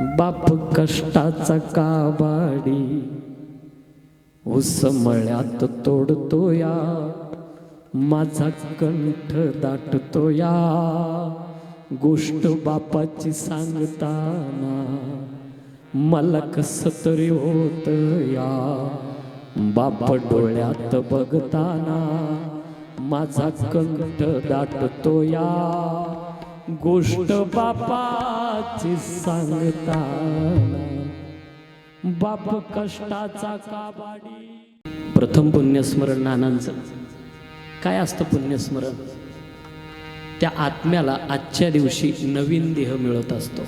बाप कष्टाचा काबाडी उसमळ्यात तोडतो या माझा कंठ दाटतो या गोष्ट बापाची सांगताना मला कस तरी होत या बाप डोळ्यात बघताना माझा कंठ दाटतो या गोष्ट बापाची सांगता बाप कष्टाचा काबाडी. प्रथम पुण्यस्मरण नानांचं. काय असतं पुण्यस्मरण? त्या आत्म्याला आजच्या दिवशी नवीन देह मिळत असतो.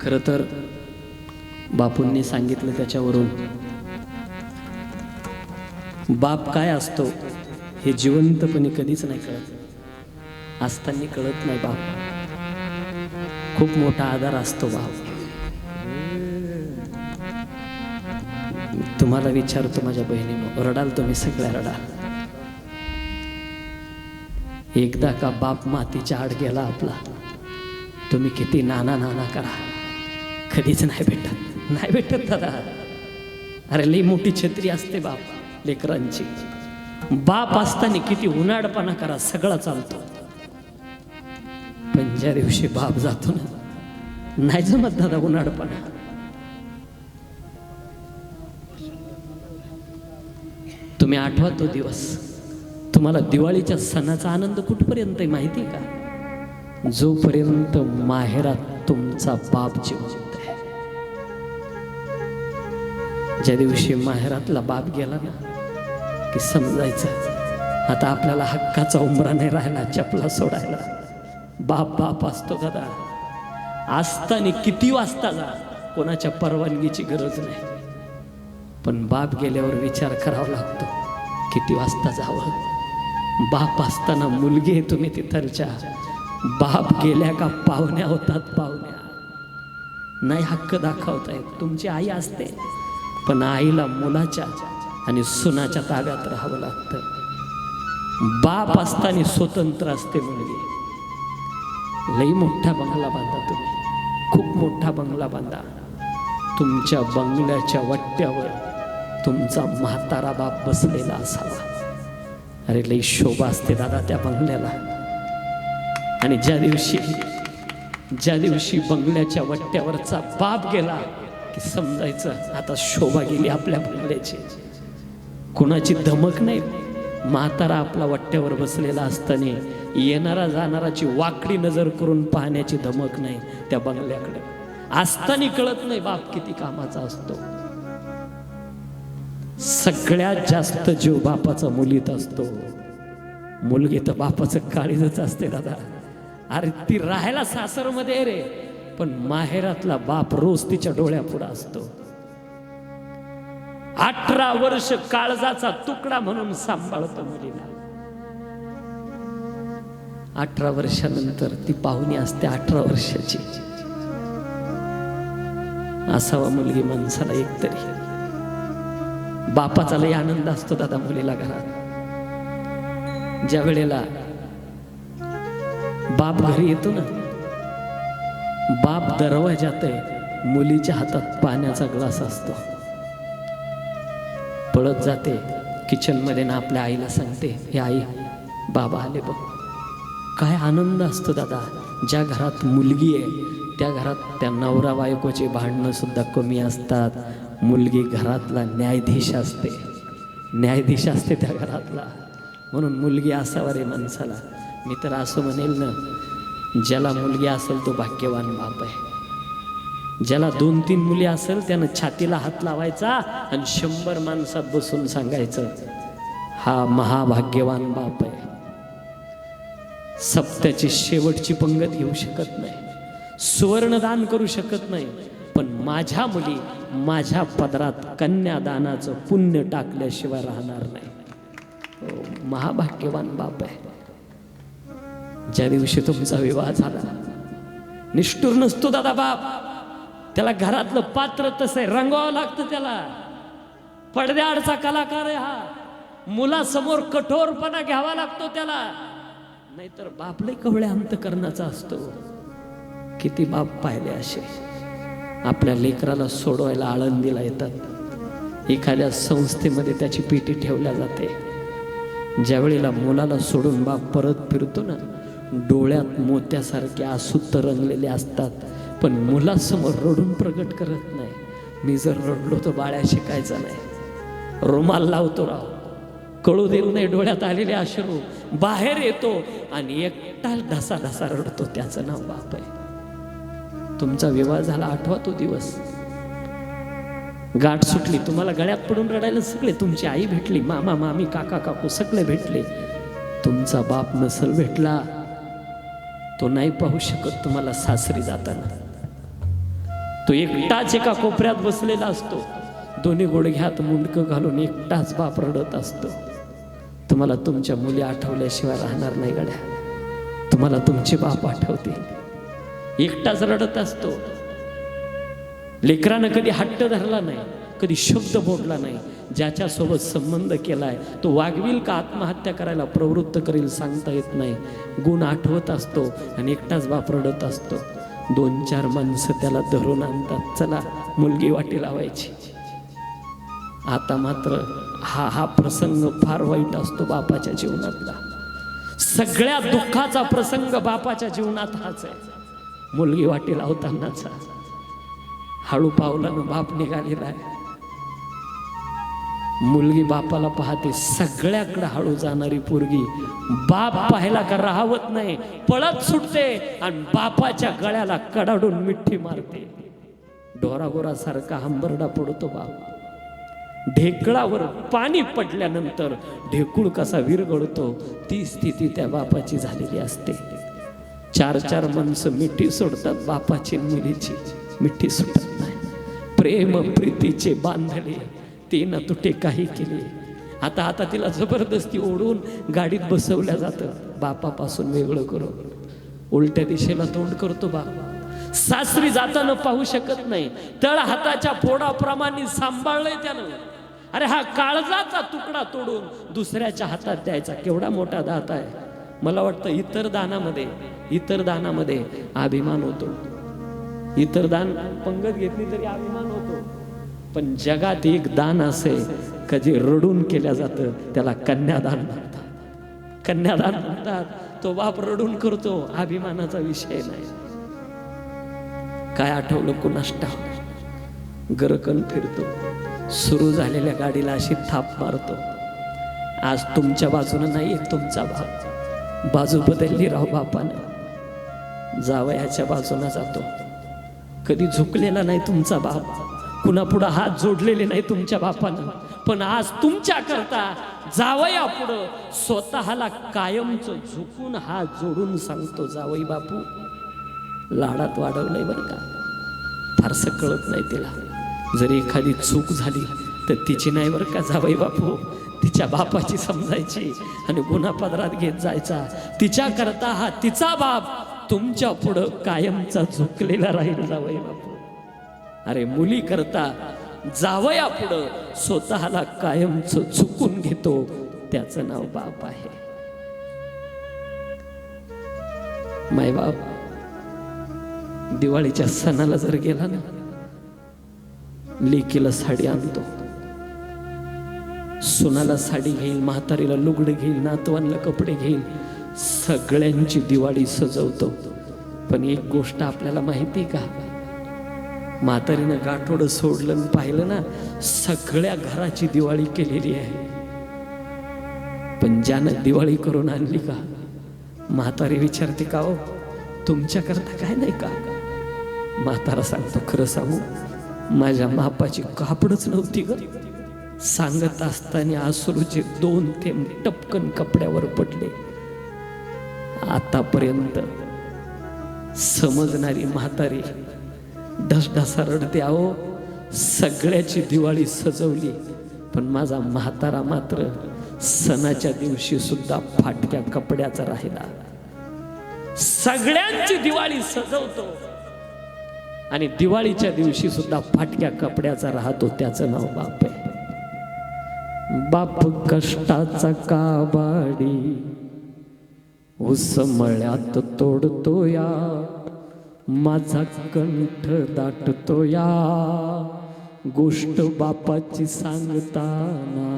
खर तर बापूंनी सांगितलं त्याच्यावरून. बाप काय असतो? हे जिवंतपणे कधीच नाही कळत. असताना कळत नाही बाप खूप मोठा आधार असतो बाप तुम्हाला विचारतो माझ्या बहिणीनं रडाल तुम्ही सगळ्या रडाल. एकदा का बाप मातीच्या आड गेला आपला तुम्ही किती नाना नाना करा. कधीच नाही भेटत नाही भेटत दादा. अरे लई मोठी छत्री असते बाप लेकरांची. बाप असताना किती उन्हाळपणा करा सगळं चालतो. पण ज्या दिवशी बाप जातो ना नाही जमत दादा उन्हाळपणा. तुम्ही आठवा तो दिवस. तुम्हाला दिवाळीच्या सणाचा आनंद कुठपर्यंत आहे माहिती आहे का? जोपर्यंत माहेरात तुमचा बाप जिवंत आहे. ज्या दिवशी माहेरातला बाप गेला ना की समजायचं. आता आपल्याला हक्काचा उमरा नाही राहिला चपला सोडायला. बाप बाप असतो दादा असताना किती वाजता जा कोणाच्या परवानगीची गरज नाही. पण बाप गेल्यावर विचार करावा लागतो किती वाजता जावं? बाप असताना मुलगी आहे तुम्ही तिथलच्या. बाप गेल्या का पाहुण्या होतात पाहुण्या. नाही हक्क दाखवतायत. तुमची आई असते पण आईला मुलाच्या आणि सुनाच्या ताब्यात राहावं लागतं. बाप असताना स्वतंत्र असते मुलगी. लई मोठा बंगला बांधा तुम्ही. खूप मोठा बंगला बांधा. तुमच्या बंगल्याच्या वट्ट्यावर तुमचा म्हातारा बाप बसलेला असावा. अरे लई शोभा असते दादा त्या बंगल्याला. आणि ज्या दिवशी ज्या दिवशी बंगल्याच्या वट्ट्यावरचा बाप गेला की समजायचं आता शोभा गेली आपल्या बंगल्याची. कुणाची धमक नाही. म्हातारा आपला वट्ट्यावर बसलेला असताना येणारा जाणाराची वाकडी नजर करून पाहण्याची धमक नाही त्या बंगल्याकडे. असताना कळत नाही बाप किती कामाचा असतो. सगळ्यात जास्त जीव बापाचा मुलीत असतो. मुलगी तर बापाचं काळीजच असते दादा. अरे ती राहायला सासरमध्ये रे पण माहेरातला बाप रोज तिच्या डोळ्यापुढं असतो. अठरा वर्ष काळजाचा तुकडा म्हणून सांभाळतो मुलीला. अठरा वर्षानंतर ती पाहुणी असते अठरा वर्षाची. असावा मुलगी माणसाला एकतरी. बापाचा लय आनंद असतो दादा मुलीला घरात. ज्या वेळेला बाप घरी येतो ना बाप दरवाजात आहे मुलीच्या हातात पाण्याचा ग्लास असतो. पळत जाते. किचनमध्ये ना आपल्या आईला सांगते हे आई बाबा आले बघ. काय आनंद असतो दादा. ज्या घरात मुलगी आहे त्या घरात त्या नवरा बायकोचे भांडणंसुद्धा कमी असतात. मुलगी घरातला न्यायाधीश असते. न्यायाधीश असते त्या घरातला. म्हणून मुलगी असावा रे माणसाला. मी तर असं म्हणेल ना ज्याला मुलगी असेल तो भाग्यवान बाप आहे. ज्याला दोन तीन मुली असेल त्यानं छातीला हात लावायचा आणि शंभर माणसात बसून सांगायचं हा महाभाग्यवान बाप आहे. सप्त्याची शेवटची पंगत घेऊ शकत नाही सुवर्णदान करू शकत नाही पण माझ्या मुली माझ्या पदरात कन्यादानाचं पुण्य टाकल्याशिवाय राहणार नाही. महाभाग्यवान बाप आहे. ज्या दिवशी तुमचा विवाह झाला निष्ठुर नसतो दादा बाप. त्याला घरातलं पात्र तसं आहे रंगवावं लागतं त्याला. पडद्याआडचा कलाकार आहे हा. मुलासमोर कठोरपणा घ्यावा लागतो त्याला. नाहीतर बापले कवळे अंतकरणाचा असतो. किती बाप पाहिले असे. आपल्या लेकराला सोडवायला आळंदीला येतात. एखाद्या संस्थेमध्ये त्याची पेटी ठेवल्या जाते. ज्यावेळेला मुलाला सोडून बाप परत फिरतो ना डोळ्यात मोत्यासारखे आसूत रंगलेले असतात. पण मुलासमोर रडून प्रगट करत नाही. मी जर रडलो तर बाळ्या शिकायचं नाही. रुमाल लावतो राव. कळू देऊ नये डोळ्यात आलेले अश्रू. बाहेर येतो आणि एकटा ढसा ढसा रडतो. त्याचं नाव बाप आहे. तुमचा विवाह झाला आठवा तो दिवस. गाठ सुटली. तुम्हाला गळ्यात पडून रडायला सगळे तुमची आई भेटली. मामा मामी काका काकू सगळे भेटले. तुमचा बाप नसल भेटला तो नाही पाहू शकत तुम्हाला सासरी जाताना. तो एकटाच एका कोपऱ्यात बसलेला असतो. दोन्ही गुडघ्यात मुंडकं घालून एकटाच बाप रडत असतो. तुम्हाला तुमच्या मुली आठवल्याशिवाय राहणार नाही गड्या. तुम्हाला तुमचे बाप आठवतील. एकटाच रडत असतो. लेकरानं कधी हट्ट धरला नाही कधी शब्द बोलला नाही. ज्याच्यासोबत संबंध केलाय तो वागविल का आत्महत्या करायला प्रवृत्त करेल सांगता येत नाही. गुण आठवत असतो आणि एकटाच बाप रडत असतो. दोन चार माणसं त्याला धरून आणतात. चला मुलगी वाटी लावायची. आता मात्र हा हा प्रसंग फार वाईट असतो बापाच्या जीवनातला. सगळ्या दुःखाचा प्रसंग बापाच्या जीवनात हाच आहे. मुलगी वाटी लावतानाचा. हळू पावलानं बाप निघालेला आहे मुलगी बापाला पाहते सगळ्याकडे हळू जाणारी पोरगी बाप पाहायला का राहवत नाही पळत सुटते आणि बापाच्या गळ्याला कडाडून मिठी मारते. ढोरागोरासारखा हंबरडा पडतो बाप ढेकळावर पाणी पडल्यानंतर ढेकूळ कसा विरघळतो ती स्थिती त्या बापाची झालेली असते. चार चार माणसं मिठी सोडतात बापाची मुलीची मिठी सुटत नाही. प्रेम प्रीतीचे बांधले ते न तुटे काही केले. आता आता तिला जबरदस्ती ओढून गाडीत बसवल्या जातं. बापापासून वेगळं करून उलट्या दिशेला तोंड करतो बाप सासरी जाताना पाहू शकत नाही. तळ हाताच्या फोडाप्रमाणे सांभाळलंय त्यानं. अरे हा काळजाचा तुकडा तोडून दुसऱ्याच्या हातात द्यायचा केवढा मोठा दात आहे. मला वाटतं इतर दानामध्ये इतर दानामध्ये अभिमान होतो. इतर दान पंगत घेतली तरी अभिमान होतो. पण जगात एक दान असे का जे रडून केल्या जातं त्याला कन्यादान म्हणतात. कन्यादान म्हणतात तो बाप रडून करतो अभिमानाचा विषय नाही. काय आठवलं कुणाष्टा? गरकन फिरतो सुरू झालेल्या गाडीला अशी थाप मारतो. आज तुमच्या बाजूनं नाही तुमचा बाप बाजू बदलली राव बापानं. जावयाच्या बाजूनं जातो. कधी झुकलेला नाही तुमचा बाप. कुणापुढं हात जोडलेले नाही तुमच्या बापानं. पण आज तुमच्या करता जावया पुढं स्वतःला कायमच झुकून हात जोडून सांगतो जावई बापू. लाडात वाढवलंय बरं का. फारसं कळत नाही तिला. जरी एखादी चूक झाली तर तिची नाही बरं का जावई बापू. तिच्या बापाची समजायची आणि गुन्हा पदरात घेत जायचा. तिच्या करता हा तिचा बाप तुमच्या पुढं कायमचा झुकलेला राहील जावई बापू. अरे मुली करता जावया पुढं. स्वतःला कायमच चुकून घेतो. त्याचं नाव बाप आहे. माय बाप दिवाळीच्या सणाला जर गेला ना लेकीला साडी आणतो. सुनाला साडी घेईल म्हातारीला लुगडं घेईल नातवांना कपडे घेईल. सगळ्यांची दिवाळी सजवतो. पण एक गोष्ट आपल्याला माहिती का? म्हातारीनं गाठोडं सोडलं आणि पाहिलं ना सगळ्या घराची दिवाळी केलेली आहे. पण ज्यानं दिवाळी करून आणली का? म्हातारी विचारते का हो? तुमच्याकरता काय नाही का? म्हातारा सांगतो खरं सांगू माझ्या मापाची कापडच नव्हती ग. सांगत असताना आसरूचे दोन थेंब टपकन कपड्यावर पडले. आतापर्यंत समजणारी म्हातारी ढसढसा रडते आहो सगळ्याची दिवाळी सजवली पण माझा म्हातारा मात्र सणाच्या दिवशी सुद्धा फाटक्या कपड्याचा राहिला. सगळ्यांची दिवाळी सजवतो आणि दिवाळीच्या दिवशी सुद्धा फाटक्या कपड्याचा राहतो त्याचं नाव बाप आहे. बाप कष्टाचा काबाडी उसमळ्यात तोडतो या माझा कंठ दाटतो या गोष्ट बापाची सांगताना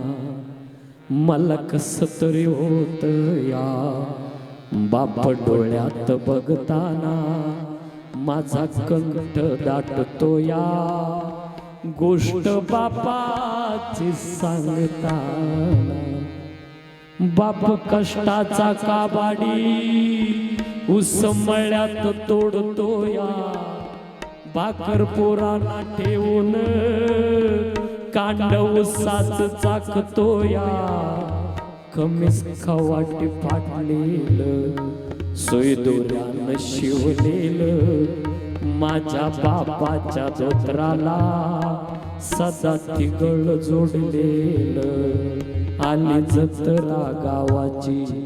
मला कस तरी होत या बाप डोळ्यात बघताना माझा कंठ दाटतो या गोष्ट बापाची सांगताना बाप कष्टाचा काबाडी उसमळ्यात तोडतो या भाकर ठेवून कांड उसाच चाकतो या कमीच खवाटी फाटलेलं सोय दोऱ्यानं शिवलेलं माझ्या बापाच्या जत्राला सदा तिगळ जोडलेलं. आली जत्रा गावाची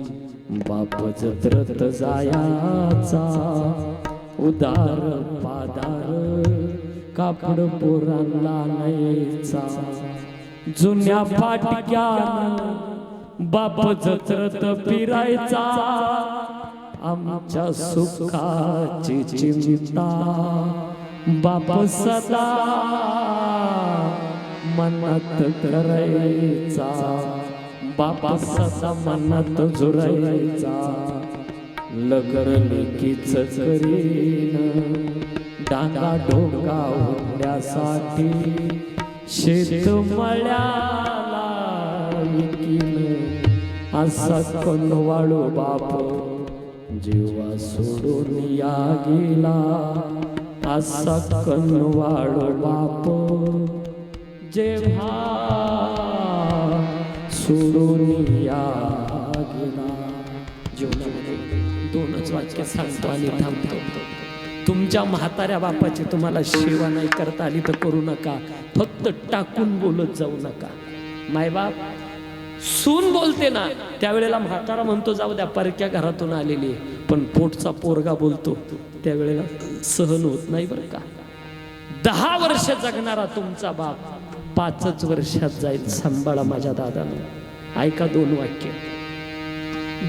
बाप जत्रत जायाचा. उदार पादार कापड पोरांना नाहीचा जुन्या फाटक्यान बाप जत्रत फिरायचा आमच्या सुखाची चिंता बाप सदा मनात करायचा. बापा सदा मनात झुरायचा लगर लेकीच करीन. डांगा डोंगा होण्यासाठी शेत मळ्याला विकीन असा कणवाळू बाप जीवा सोडून या गेला असा कणवाळू बाप जेव्हा सोडून या गेला जीवनामध्ये दोनच वाक्य सांगतो आणि थांबतो. तुमच्या म्हाताऱ्या बापाची तुम्हाला सेवा नाही करता आली तर करू नका. फक्त टाकून बोलत जाऊ नका. मायबाप सून बोलते ना त्यावेळेला म्हातारा म्हणतो जाऊ द्या परक्या घरातून आलेली आहे. पण पोटचा पोरगा बोलतो त्यावेळेला सहन होत नाही बरं का. दहा वर्ष जगणारा तुमचा बाप पाचच वर्षात जाईल सांभाळा माझ्या दादानं ऐका दोन वाक्य.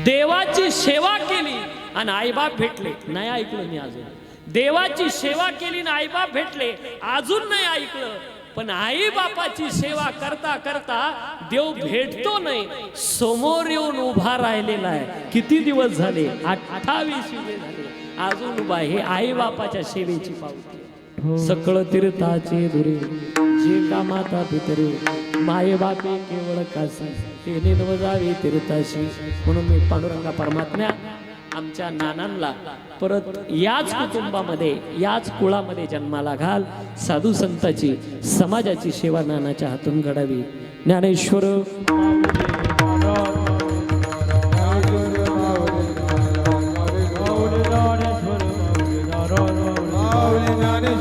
देवाची सेवा केली आणि आईबाप भेटले. नाही ऐकलं मी अजून. देवाची सेवा केली आणि आईबाप भेटले. अजून नाही ऐकलं. पण आई बापाची सेवा करता करता देव भेटतो नाही. समोर येऊन उभा राहिलेला आहे. किती दिवस झाले? अठ्ठावीस झाले. अजून उभा हे आई बापाच्या सेवेची पावती. सकळ तीर्थाचे दुरे. जे का माता पितरे माये बापे केवळ कासी. तेने जावे तीर्थाशी. म्हणून मी पांडुरंगा परमात्म्या आमच्या नानांना परत याच कुटुंबामध्ये याच कुळामध्ये जन्माला घाल. साधू संताची समाजाची सेवा नानाच्या हातून घडावी. ज्ञानेश्वर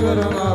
Guru